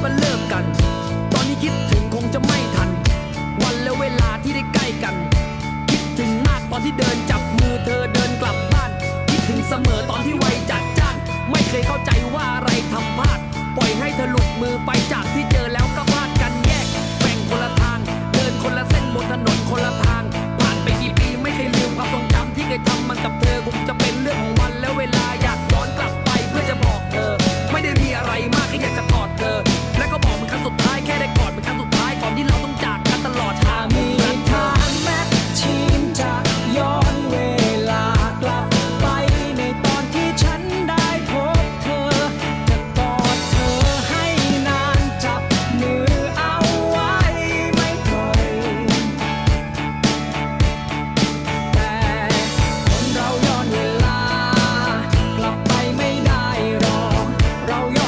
แล้วเลิกกัน ตอนนี้คิดถึงคงจะไม่ทัน วันและเวลาที่ได้ใกล้กัน คิดถึงมากตอนที่เดินจับมือเธอเดินกลับบ้าน คิดถึงเสมอตอนที่ไวจัดจ้าน ไม่เคยเข้าใจว่าอะไรทำพลาด ปล่อยให้เธอหลุดมือไปจากที่เจอแล้วก็พลาดกันแยกแบ่งคนละทาง เดินคนละเส้นบนถนนคนละทาง now